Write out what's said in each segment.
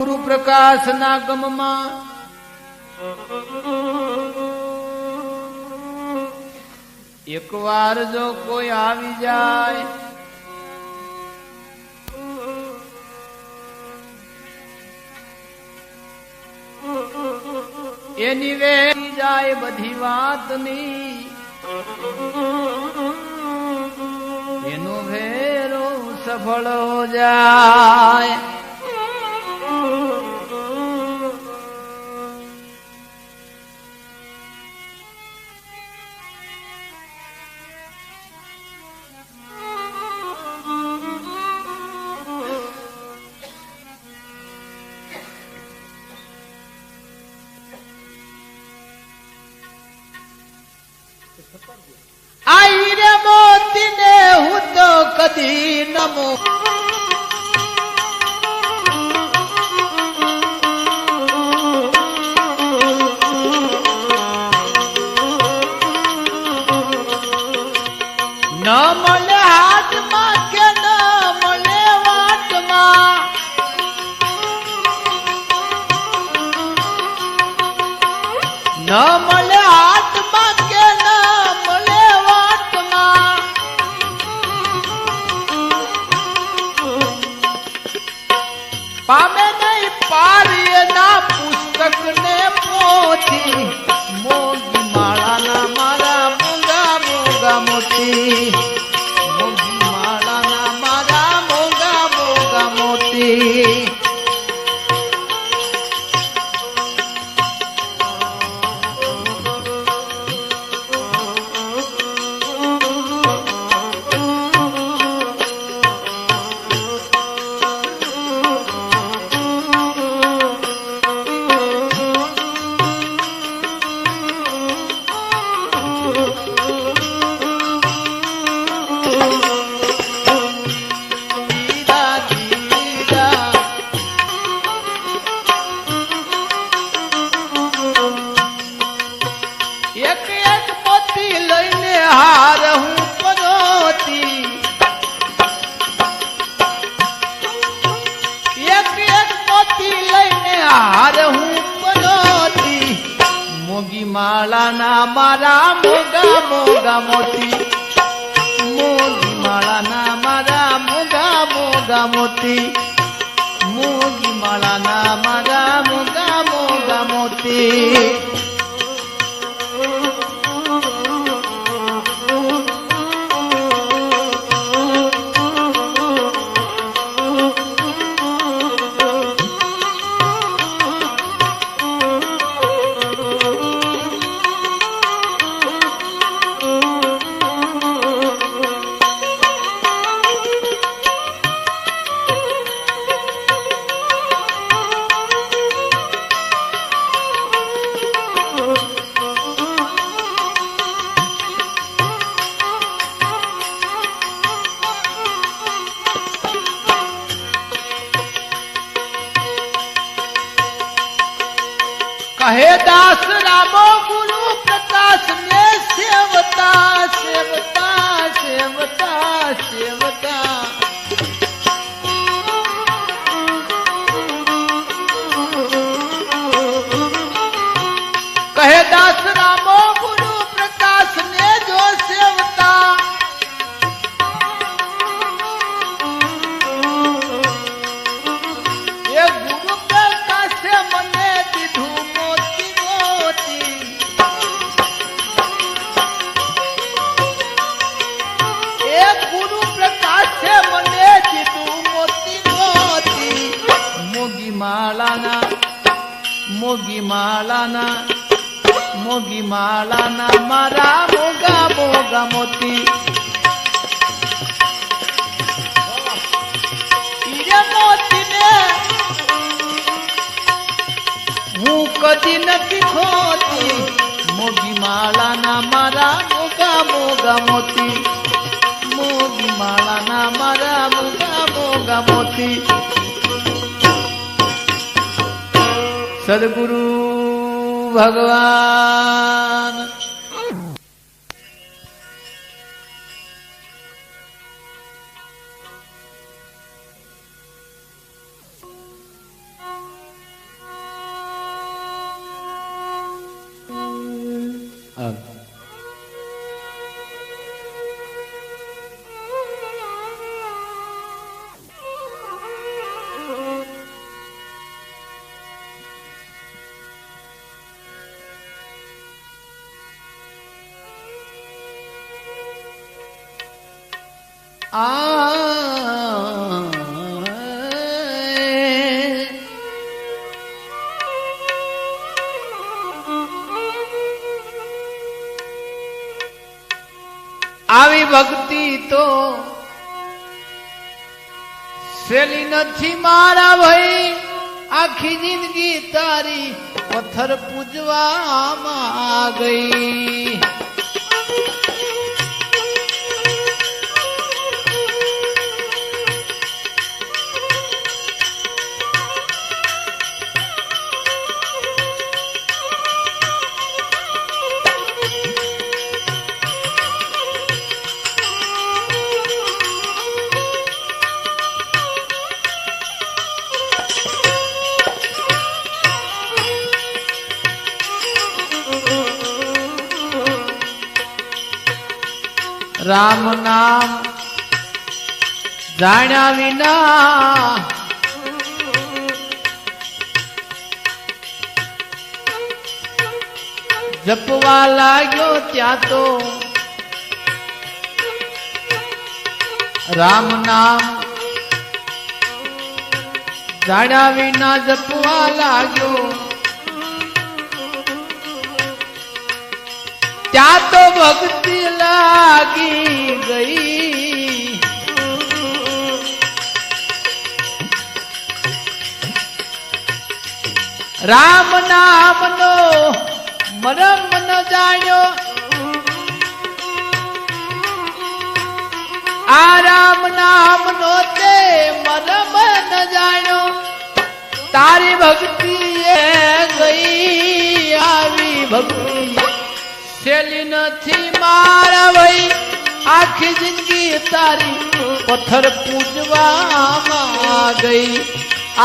ગુરુ પ્રકાશ ના ગમમાં એક વાર જો કોઈ આવી જાય એની વેરી જાય બધી વાતની. એનો ભેરો સફળ જાય. આઈ રે મોતીને હું તો કદી નમો ન નહીં પારી ના પુસ્તક ને પોથી. માળાના મારા મોગા મોગા મોતી મોગી માળાના મારા મોગા મોગા મોતી મોગી માળાના મારા મોગા મોગા મોતી કહે દાસ રામો ગુરુ મોગી માળાના મોગી માળાના મારા મોગા મોગા મોતી. હું કદી નથી ખોતી. મોગી માળાના મારા મોગા મોગા મોતી. મોગી માળાના મારા મોગા મોગા મોતી. સદગુરુ ભગવાન. આ આવી ભક્તિ તો સેલી નથી મારા ભાઈ. આખી જિંદગી તારી પથ્થર પૂજવામાં ગઈ રામ નામ જાણ્યા વિના જપવા લાગ્યો ત્યાં તો રામ નામ જાણ્યા વિના જપવા લાગ્યો. ત્યાં તો ભક્તિ લાગી ગઈ. રામ નામનો મરમ ન જાણ્યો. આ રામ નામનો તે મરમ ન જાણ્યો. તારી ભક્તિ એ ગઈ, આવી ભક્તિ શેલી નથી મારા ભાઈ આખી જિંદગી તારી પથ્થર પૂજવામાં ગઈ.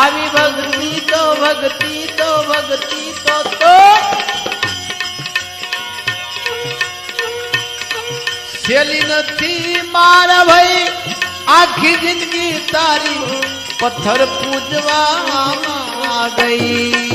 આવી ભક્તિ તો ભક્તિ તો ભક્તિ તો તો. શેલી નથી મારા ભાઈ આખી જિંદગી તારી પથ્થર પૂજવામાં ગઈ.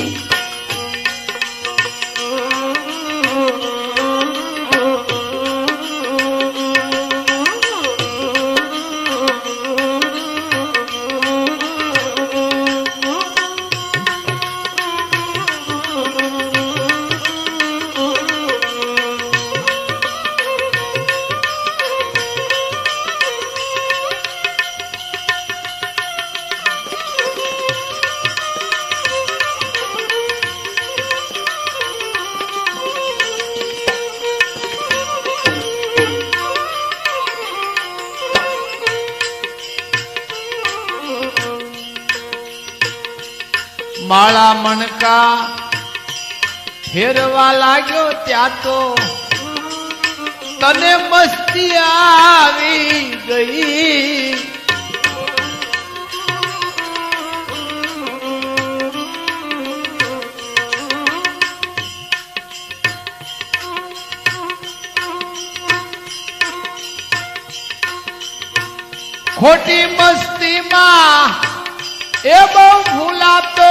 મણકા ફેરવા લાગ્યો ત્યાં તો તને મસ્તી આવી ગઈ. ખોટી મસ્તીમાં એ બહુ ભૂલાતો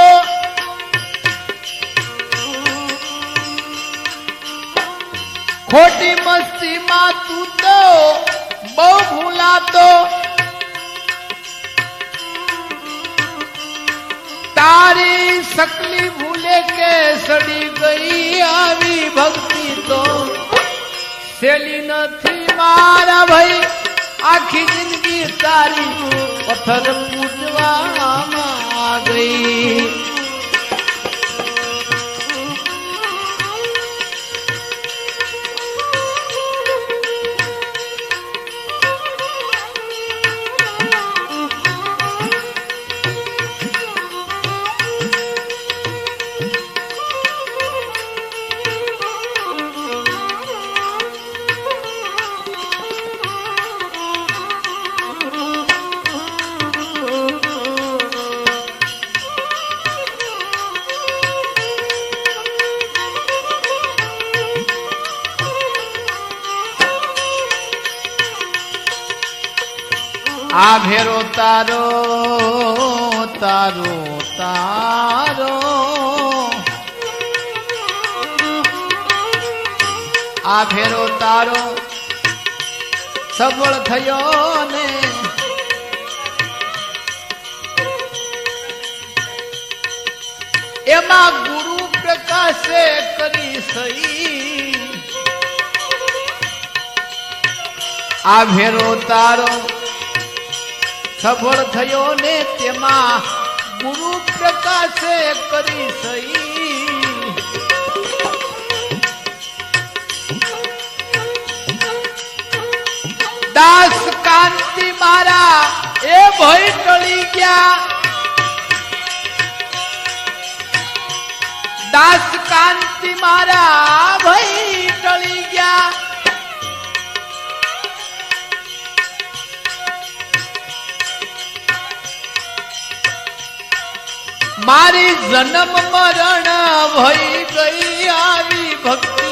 ખોટી મસ્તીમાં તું તો બહુ ભૂલાતો. તારી શકલી ભૂલે કે સડી ગઈ આવી ભક્તિ તો. સેલી નથી મારા ભાઈ, આખી જિંદગી તારી પથ્થર પૂજવામાં ગઈ. આ ભેરો તારો તારો તારો. આ ભેરો તારો સબળ થયો ને. એમાં ગુરુ પ્રકાશે કરી સહી. આ ભેરો તારો સફળ થયો ને તેમાં ગુરુ પ્રકાશે કરી સહી. દાસ કાંતિ મારા એ ભય ટળી ગયા. દાસ કાંતિ મારા ભય ટળી ગયા. મારી જન્મ મરણ ભઈ ગઈ આવી ભક્તિ.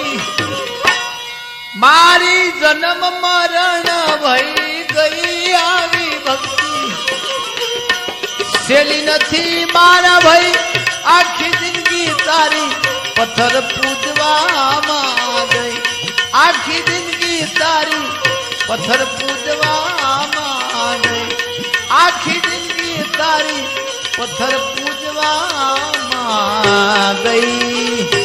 મારી જન્મ મરણ ભઈ ગઈ આવી ભક્તિ. શેલી નથી મારા ભાઈ, આખી જિંદગી તારી પથ્થર પૂજવામાં ગઈ. આખી જિંદગી તારી પથ્થર પૂજવામાં ગઈ. આખી જિંદગી તારી પથ્થર પૂજવામાં ગઈ.